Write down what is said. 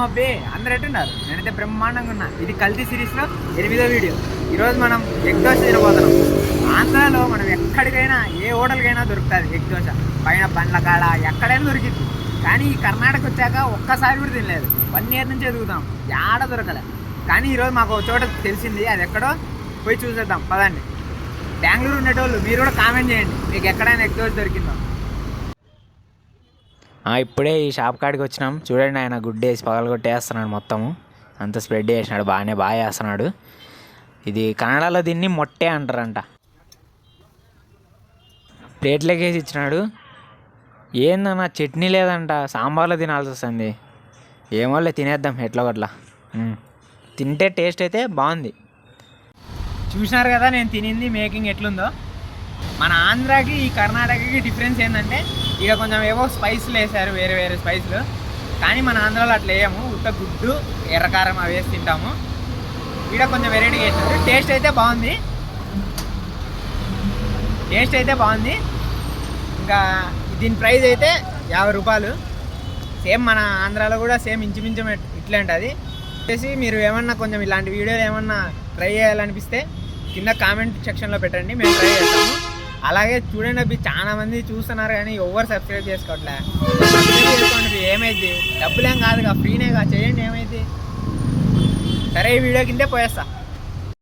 ఏమబ్బే అందరు ఎట్టున్నారు? నేనైతే బ్రహ్మాండంగా ఉన్నా. ఇది కల్తీ సిరీస్లో ఎనిమిదో వీడియో. ఈరోజు మనం ఎగ్ దోశ తినబోతున్నాం. ఆంధ్రాలో మనం ఎక్కడికైనా ఏ హోటల్కైనా దొరుకుతుంది ఎగ్ దోశ పైన బండ్ల కాడ ఎక్కడైనా దొరికింది కానీ ఈ కర్ణాటక వచ్చాక ఒక్కసారి కూడా తినలేదు. వన్ ఇయర్ నుంచి ఎదుగుతాం. యాడ దొరకలే. కానీ ఈరోజు మాకు ఒక చోట తెలిసింది. అది ఎక్కడో? పోయి చూసేద్దాం. పదండి. బెంగళూరు ఉండేటోళ్ళు మీరు కూడా కామెంట్ చేయండి. మీకు ఎక్కడైనా ఎగ్ దోశ దొరికిందో. ఇప్పుడే ఈ షాప్ కాడికి వచ్చినాం. చూడండి ఆయన గుడ్డ వేసి పగలగొట్టేస్తున్నాడు మొత్తము. అంత స్ప్రెడ్ చేసినాడు బాగానే బాగా చేస్తున్నాడు ఇది కన్నడలో దీన్ని మొట్టే అంటారంట. ప్లేట్లోకి వేసి ఇచ్చినాడు. ఏందన్నా చట్నీ లేదంట సాంబార్లో తినాల్సి వస్తుంది. ఏమోలే తినేద్దాం ఎట్లా గట్లా తింటే టేస్ట్ అయితే బాగుంది. చూసినారు కదా నేను తినింది మేకింగ్ ఎట్లుందో. మన ఆంధ్రాకి ఈ కర్ణాటకకి డిఫరెన్స్ ఏంటంటే ఇక కొంచెం ఏవో స్పైస్లు వేసారు వేరే వేరే స్పైస్లు కానీ మన ఆంధ్రాలో అట్లా వేయము. ఉత్త గుడ్డు ఎర్రకారం అవి వేసి తింటాము. ఇక్కడ కొంచెం వెరైటీగా వేసినారు. టేస్ట్ అయితే బాగుంది. టేస్ట్ అయితే బాగుంది. ఇంకా దీని ప్రైస్ అయితే యాభై రూపాయలు. సేమ్ మన ఆంధ్రాలో కూడా సేమ్ ఇంచుమించు ఇట్లాంటి ఉంటుంది వచ్చేసి మీరు ఏమన్నా కొంచెం ఇలాంటి వీడియోలు ఏమన్నా ట్రై చేయాలనిపిస్తే కింద కామెంట్ సెక్షన్లో పెట్టండి. మేము ట్రై చేస్తాము. అలాగే చూడండి అవి చాలా మంది చూస్తున్నారు కానీ ఎవరు సబ్స్క్రైబ్ చేసుకోవట్లే సబ్స్క్రైబ్ చేసుకోండి ఏమైంది? డబ్బులేం కాదుగా ఫ్రీనేగా చేయండి ఏమైంది? సరే ఈ వీడియో కిందే పోయేస్తా.